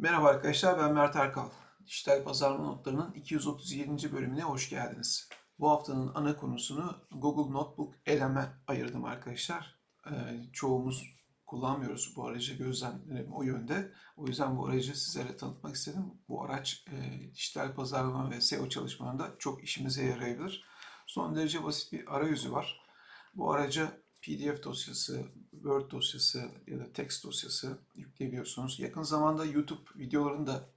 Merhaba arkadaşlar, ben Mert Erkal. Dijital Pazarlama Notları'nın 237. bölümüne hoş geldiniz. Bu haftanın ana konusunu Google Notebook eleme ayırdım arkadaşlar. Ee, çoğumuz kullanmıyoruz bu aracı, gözlemlerim o yönde. O yüzden bu aracı sizlere tanıtmak istedim. Bu araç e, dijital pazarlama ve SEO çalışmalarında çok işimize yarayabilir. Son derece basit bir arayüzü var. Bu araca PDF dosyası, Word dosyası ya da text dosyası yükleyebiliyorsunuz. Yakın zamanda YouTube videolarını da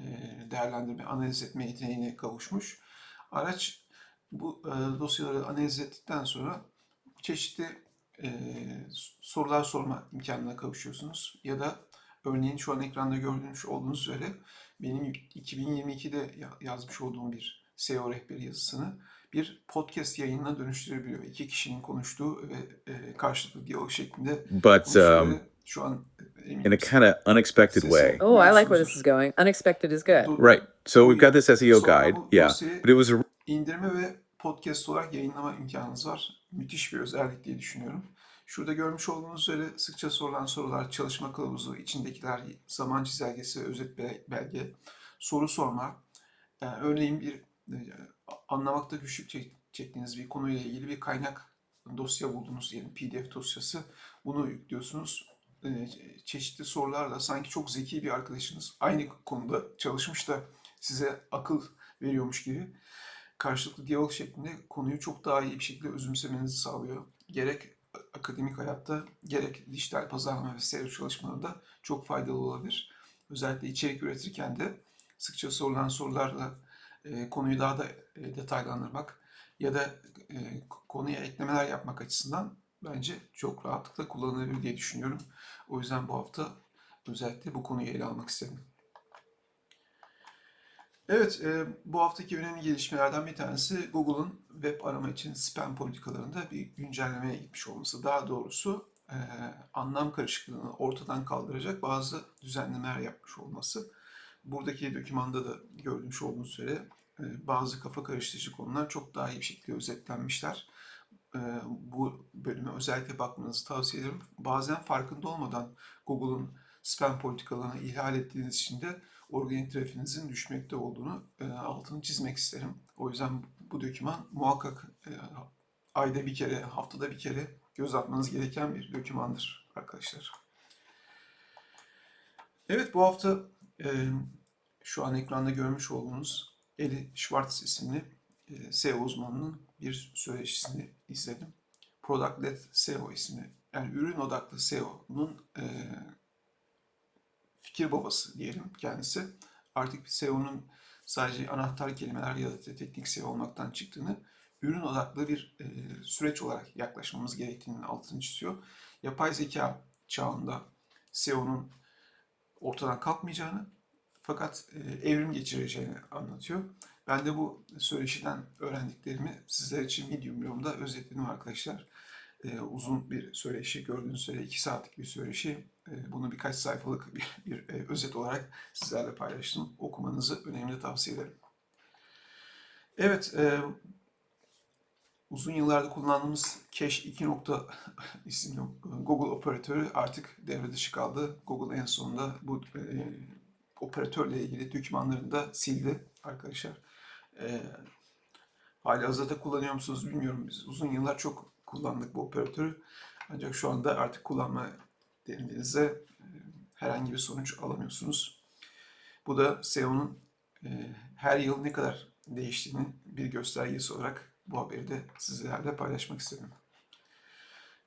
e, değerlendirme, analiz etme yeteneğine kavuşmuş. Araç bu e, dosyaları analiz ettikten sonra çeşitli e, sorular sorma imkanına kavuşuyorsunuz. Ya da örneğin şu an ekranda gördüğünüz olduğunuz üzere benim 2022'de ya- yazmış olduğum bir SEO rehberi yazısını bir podcast yayınına dönüştürebiliyor. İki kişinin konuştuğu ve e, karşılıklı diyalog şeklinde but um, şu an eminim in a kind of unexpected way. Oh, I like where this is going. Unexpected is good. Right. So we've got this SEO Sonra guide. Yeah. But it was a indirme ve podcast olarak yayınlama imkanınız var. Müthiş bir özellik diye düşünüyorum. Şurada görmüş olduğunuz üzere sıkça sorulan sorular, çalışma kılavuzu, içindekiler, zaman çizelgesi, özet be- belge, soru sorma. Yani örneğin bir e, anlamakta güçlük çek- çektiğiniz bir konuyla ilgili bir kaynak dosya buldunuz diyelim, PDF dosyası. Bunu yüklüyorsunuz. E, Çeşitli sorularla sanki çok zeki bir arkadaşınız aynı konuda çalışmış da size akıl veriyormuş gibi karşılıklı diyalog şeklinde konuyu çok daha iyi bir şekilde özümsemenizi sağlıyor. Gerek akademik hayatta gerek dijital pazarlama ve SEO çalışmalarında çok faydalı olabilir. Özellikle içerik üretirken de sıkça sorulan sorularla e, konuyu daha da e, detaylandırmak ya da e, konuya eklemeler yapmak açısından bence çok rahatlıkla kullanılabilir diye düşünüyorum. O yüzden bu hafta özellikle bu konuyu ele almak istedim. Evet, bu haftaki önemli gelişmelerden bir tanesi Google'ın web arama için spam politikalarında bir güncellemeye gitmiş olması. Daha doğrusu anlam karışıklığını ortadan kaldıracak bazı düzenlemeler yapmış olması. Buradaki dokümanda da görmüş olduğunuz üzere e, bazı kafa karıştırıcı konular çok daha iyi bir şekilde özetlenmişler. E, bu bölüme özellikle bakmanızı tavsiye ederim. Bazen farkında olmadan Google'un spam politikalarını ihlal ettiğiniz için de organik trafiğinizin düşmekte olduğunu e, altını çizmek isterim. O yüzden bu doküman muhakkak ayda bir kere, haftada bir kere göz atmanız gereken bir dokümandır arkadaşlar. Evet bu hafta şu an ekranda görmüş olduğunuz Eli Schwartz isimli e, SEO uzmanının bir söyleşisini izledim. Product Led SEO ismi. Yani ürün odaklı SEO'nun e, fikir babası diyelim kendisi. Artık SEO'nun sadece anahtar kelimeler ya da teknik SEO olmaktan çıktığını, ürün odaklı bir e, süreç olarak yaklaşmamız gerektiğinin altını çiziyor. Yapay zeka çağında SEO'nun ortadan kalkmayacağını fakat e, evrim geçireceğini anlatıyor. Ben de bu söyleşiden öğrendiklerimi sizler için Medium yorumda özetledim arkadaşlar. E, uzun bir söyleşi gördüğünüz üzere 2 saatlik bir söyleşi. E, bunu birkaç sayfalık bir, bir özet olarak sizlerle paylaştım. Okumanızı önemli tavsiye ederim. Evet, uzun yıllarda kullandığımız Cache 2. nokta isimli Google operatörü artık devre dışı kaldı. Google en sonunda bu operatörle ilgili dokümanlarını da sildi arkadaşlar. E, hala hazırda kullanıyor musunuz bilmiyorum. Biz uzun yıllar çok kullandık bu operatörü. Ancak şu anda artık kullanma denediğinizde e, herhangi bir sonuç alamıyorsunuz. Bu da SEO'nun e, her yıl ne kadar değiştiğinin bir göstergesi olarak bu haberi de sizlerle paylaşmak istedim.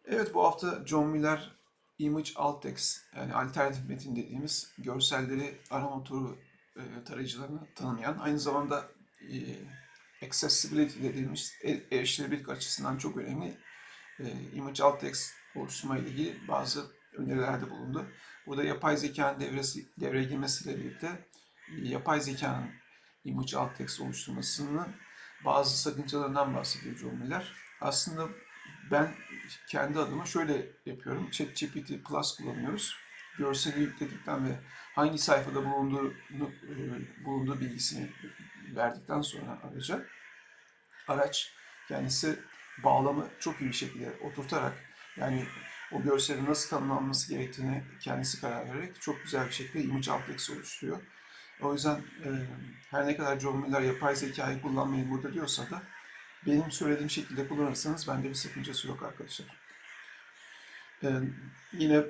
Evet bu hafta John Mueller Image Alt Text yani alternatif metin dediğimiz görselleri arama motoru e, tarayıcılarını tanımlayan aynı zamanda e, accessibility dediğimiz e- erişilebilirlik açısından çok önemli e, Image Alt Text oluşturma ile ilgili bazı önerilerde bulundu. Burada yapay zekanın devresi, devreye girmesiyle birlikte e, yapay zekanın image alt text oluşturmasının bazı sakıncalarından bahsediyor John Mueller. Aslında ben kendi adıma şöyle yapıyorum. ChatGPT Plus kullanıyoruz. Görseli yükledikten ve hangi sayfada bulunduğu, e, bulunduğu bilgisini verdikten sonra araca araç kendisi bağlamı çok iyi bir şekilde oturtarak yani o görselin nasıl tanımlanması gerektiğini kendisi karar vererek çok güzel bir şekilde image outlex oluşturuyor. O yüzden e, her ne kadar John Miller yapay zekayı kullanmayın burada diyorsa da benim söylediğim şekilde kullanırsanız bende bir sakıncası yok arkadaşlar. E, yine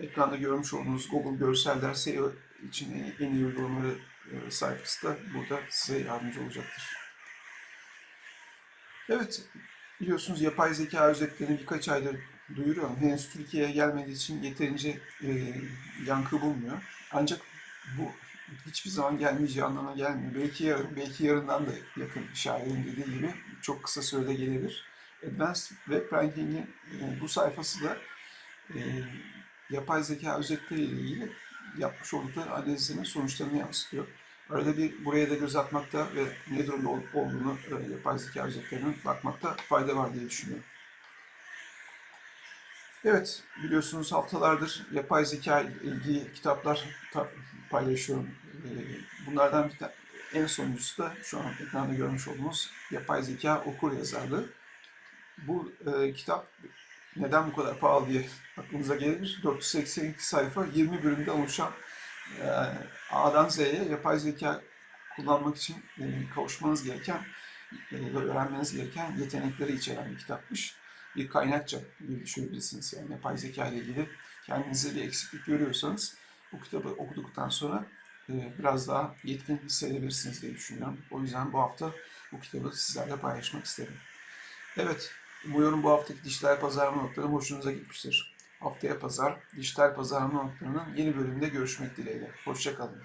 ekranda görmüş olduğunuz Google Görseller SEO için en, en iyi uygulamaları e, sayfası da burada size yardımcı olacaktır. Evet, biliyorsunuz yapay zeka özetlerini birkaç aydır duyuruyorum. Henüz Türkiye'ye gelmediği için yeterince e, yankı bulmuyor. Ancak bu hiçbir zaman gelmeyeceği anlamına gelmiyor. Belki yarın, belki yarından da yakın şairin dediği gibi çok kısa sürede gelebilir. Advanced Web Ranking'in e, bu sayfası da e, yapay zeka özetleriyle ilgili yapmış oldukları analizlerin sonuçlarını yansıtıyor. Arada bir buraya da göz atmakta ve ne durumda olup olduğunu e, yapay zeka özetlerine bakmakta fayda var diye düşünüyorum. Evet, biliyorsunuz haftalardır yapay zeka ilgili kitaplar ta- paylaşıyorum. E, Bunlardan bir tane, en sonuncusu da şu an ekranda görmüş olduğunuz yapay zeka okur yazarlığı. Bu e, kitap neden bu kadar pahalı diye aklınıza gelir. 482 sayfa, 20 bölümden oluşan e, A'dan Z'ye yapay zeka kullanmak için e, kavuşmanız gereken e, öğrenmeniz gereken yetenekleri içeren bir kitapmış. Bir kaynakça gibi düşünebilirsiniz. Yani yapay zeka ile ilgili kendinizde bir eksiklik görüyorsanız bu kitabı okuduktan sonra biraz daha yetkin hissedebilirsiniz diye düşünüyorum. O yüzden bu hafta bu kitabı sizlerle paylaşmak istedim. Evet, umuyorum bu haftaki dijital pazarlama notları hoşunuza gitmiştir. Haftaya pazar dijital pazarlama notlarının yeni bölümünde görüşmek dileğiyle. Hoşçakalın.